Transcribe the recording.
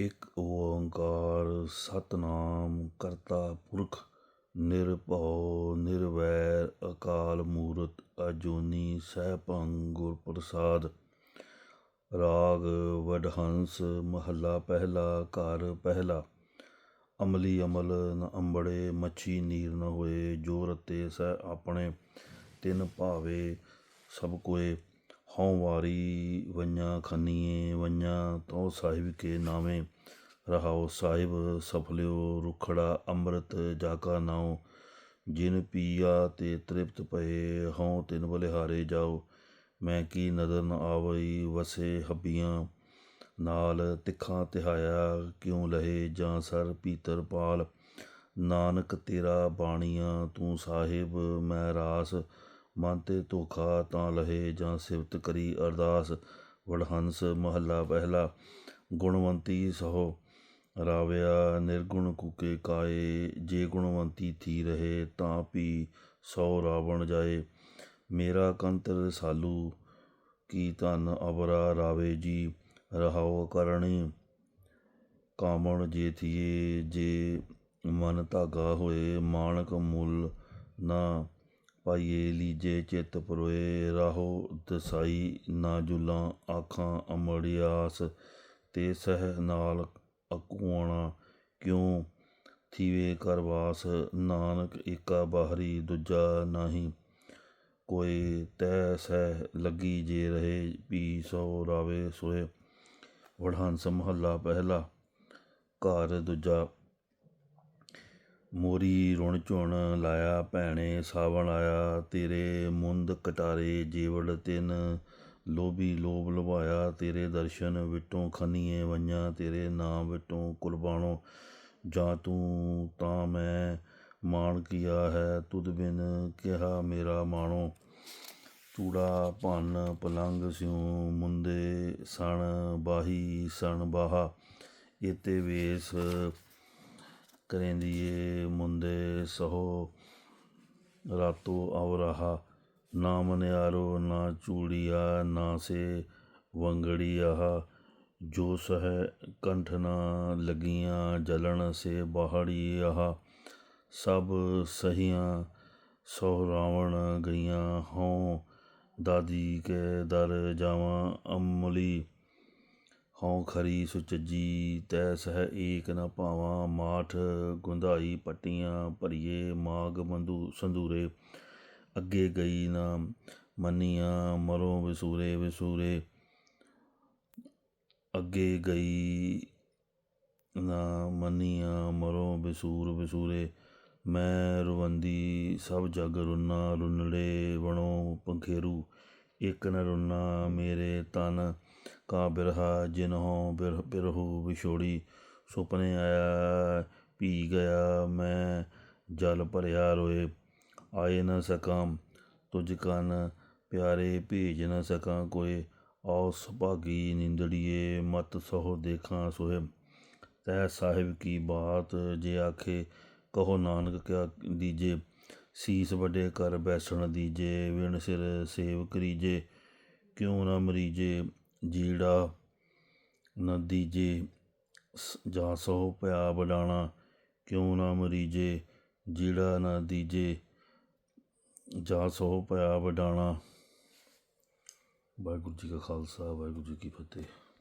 ਇੱਕ ਓੰਕਾਰ ਸਤਿਨਾਮ ਕਰਤਾ ਪੁਰਖ, ਨਿਰਭਉ, ਨਿਰਵੈਰ, ਅਕਾਲ ਮੂਰਤ, ਅਜੂਨੀ ਸੈਭੰ ਗੁਰ ਪ੍ਰਸਾਦਿ। ਰਾਗ, ਵਡਹੰਸ, ਮਹੱਲਾ ਪਹਿਲਾ, ਘਰ ਪਹਿਲਾ। ਅਮਲੀ ਅਮਲ ਨ ਅੰਬੜੇ, ਮੱਛੀ ਨੀਰ ਨ ਹੋਏ ਜੋ ਰਤੇ ਸਹਿ ਆਪਣੇ ਤਿੰਨ ਭਾਵੇ ਸਭ ਕੋਏ। ਹਉ ਵਾਰੀ ਵੰञਾ ਖੰਨੀਏ ਵੰञਾ ਤਉ ਸਾਹਿਬ ਕੇ ਨਾਵੇਂ। ਰਹਾਉ ਸਾਹਿਬ ਸਫਲਿਓ, ਰੁਖੜਾ ਅੰਮ੍ਰਿਤ ਜਾਕਾ ਨਾਉ। ਜਿਨ ਪੀਆ ਤੇ ਤ੍ਰਿਪਤ ਪਏ, ਹਉ ਤਿਨ ਬਲਿਹਾਰੇ ਜਾਓ ਮੈਂ ਕੀ ਨਦਰ ਨ ਆਵਈ, ਵਸੇ ਹੱਬੀਆਂ। ਨਾਲ ਤਿੱਖਾਂ ਤਿਹਾਇਆ, ਕਿਉ ਲਹੇ ਜਾਂ ਸਰ ਪੀਤਰ ਪਾਲ। ਨਾਨਕ ਤੇਰਾ ਬਾਣੀਆਂ, ਤੂੰ ਸਾਹਿਬ ਮੈਂ ਰਾਸ। ਮਨ ਤੇ ਧੋਖਾ ਤਾਂ ਲਹੇ ਜਾਂ ਸਿਫਤ ਕਰੀ ਅਰਦਾਸ। ਵਡਹੰਸ ਮਹੱਲਾ ਪਹਿਲਾ, ਗੁਣਵੰਤੀ ਸਹੋ। ਰਾਵਿਆ ਨਿਰਗੁਣ ਕੁਕੇ ਕਾਏ, ਜੇ ਗੁਣਵੰਤੀ ਥੀ ਰਹੇ ਤਾਂ ਵੀ ਸੌ ਰਾਵਣ ਜਾਏ। ਮੇਰਾ ਕੰਤਰ ਰਸਾਲੂ ਕੀ ਧਨ ਅਬਰਾ ਰਾਵੇ ਜੀ। ਰਹਾਉ ਕਰਣੀ ਕਾਮਣ ਜੇ ਥੀਏ, ਜੇ ਮਨ ਧਾਗਾ ਹੋਏ ਮਾਨਕ ਮੁੱਲ ਨਾ ਪਾਈਏ ਲੀਜੇ ਚਿਤ ਪਰੋਏ, ਰਾਹੋ ਦਸਾਈ ਨਾ ਜੁਲਾਂ, ਆਖਾਂ ਅਮੜਿਆਸ ਤੇ ਸਹਿ ਨਾਲ ਅਕੂਣਾ ਕਿਉ ਥੀਵੇ ਕਰਵਾਸ ਨਾਨਕ ਏਕਾ ਬਾਹਰੀ ਦੂਜਾ ਨਾਹੀ ਕੋਈ ਤੈ ਸਹਿ ਲੱਗੀ ਜੇ ਰਹੇ ਪੀ ਸੋ ਰਾਵੇ ਸੋਏ ਵੜਹੰਸ ਮਹੱਲਾ ਪਹਿਲਾ, ਘਰ ਦੂਜਾ। ਮੋਰੀ ਰੁਣ ਝੁਣ ਲਾਇਆ, ਭੈਣੇ ਸਾਵਣ ਆਇਆ, ਤੇਰੇ ਮੁੰਦ ਕਟਾਰੇ ਜੀਵੜ ਤਿਨ। ਲੋਭੀ ਲੋਭ ਲਵਾਇਆ ਤੇਰੇ ਦਰਸ਼ਨ ਵਿਟੋਂ ਖੰਨੀਏ ਵਈਆਂ, ਤੇਰੇ ਨਾਮ ਵਿਟੋਂ ਕੁਰਬਾਨੋ ਜਾਂ ਤੂੰ ਤਾਂ ਮੈਂ ਮਾਣ ਕੀਆ ਹੈ, ਤੁਧ ਬਿਨ ਕਿਹਾ ਮੇਰਾ ਮਾਣੋ। ਚੂੜਾ ਭੰਨ ਪਲੰਗ ਸਿਉ, ਮੁੰਦੇ ਸਣ ਬਾਹੀ ਸਣ ਬਾਹਾ। ਇਤੇ ਵੇਸ ਕਰੇਂਦੀਏ ਮੁੰਦੇ ਸਹੋ ਰਾਤੋ ਅਵਰਾਹਾ ਨਾ ਮਨਿਆਰੋ ਨਾ ਚੂੜੀਆ ਨਾ ਸੇ ਵੰਗੜੀ ਆਹ ਜੋ ਸਹਿ ਕੰਠ ਨਾ ਲਗੀਆਂ ਜਲਣ ਸੇ ਬਾਹੜੀ ਆਹ ਸਭ ਸਹੀਆਂ ਸੋ ਰਾਵਣ ਗਈਆਂ ਹਉ ਦਾਦੀ ਕੇ ਦਰ ਜਾਵਾਂ ਅਮਲੀ ਹਉ ਖਰੀ ਸੁਚੱਜੀ ਤੈ ਸਹਿ ਏਕ ਨ ਭਾਵਾਂ। ਮਾਠ ਗੁੰਧਾਈ ਪੱਟੀਆਂ ਭਰੀਏ ਮਾਗ ਮੰਦੂ ਸੰਧੂਰੇ। ਅੱਗੇ ਗਈ ਨਾ ਮੰਨੀਆਂ, ਮਰੋ ਵਿਸੂਰੇ ਵਿਸੂਰੇ। ਅੱਗੇ ਗਈ ਨਾ ਮੰਨੀਆਂ, ਮਰੋ ਵਿਸੂਰ, ਵਿਸੂਰੇ। ਮੈਂ ਰੁਵੰਦੀ, ਸਭ ਜਗ ਰੁਨਾ, ਰੁਨੜੇ, ਵਣੋ, ਪੰਖੇਰੂ। ਇਕ ਨ ਰੁਨਾ ਮੇਰੇ ਤਨ। ਕਾ ਬਿਰਹਾ ਜਿਨਹੁ ਬਿਰ, ਬਿਰਹੂ ਵਿਛੋੜੀ, ਸੁਪਨੇ ਆਇਆ ਪੀ ਗਿਆ ਮੈਂ, ਜਲ ਭਰਿਆ ਰੋਏ। ਆਏ ਨਾ ਸਕਾਂ ਤੁਝ ਕਨ, ਪਿਆਰੇ ਭੇਜ ਨਾ ਸਕਾਂ ਕੋਏ। ਔਸ ਭਾਗੀ ਨਿੰਦੜੀਏ, ਮਤ ਸਹੁ ਦੇਖਾਂ ਸੋਏ ਤੈ ਸਾਹਿਬ ਕੀ ਬਾਤ ਜੇ ਆਖੇ, ਕਹੋ ਨਾਨਕ ਕਿਆ ਦੀਜੇ। ਸੀਸ ਵੱਡੇ ਕਰ ਬੈਸਣ ਦੀਜੇ, ਵਿਣ ਸਿਰ ਸੇਵ ਕਰੀਜੇ ਕਿਉ ਨਾ ਮਰੀਜੇ ਜੀੜਾ ਨ ਦੀਜੇ ਜਾਂ ਸੋ ਪਿਆ ਬਡਾਣਾ ਕਿਉ ਨਾ ਮਰੀਜੇ? ਜੀੜਾ ਨਾ ਦੀਜੇ ਜਾਂ ਸੋ ਪਿਆ ਵਡਾਣਾ। ਵਾਹਿਗੁਰੂ ਜੀ ਕਾ ਖਾਲਸਾ, ਵਾਹਿਗੁਰੂ ਜੀ ਕੀ ਫਤਿਹ।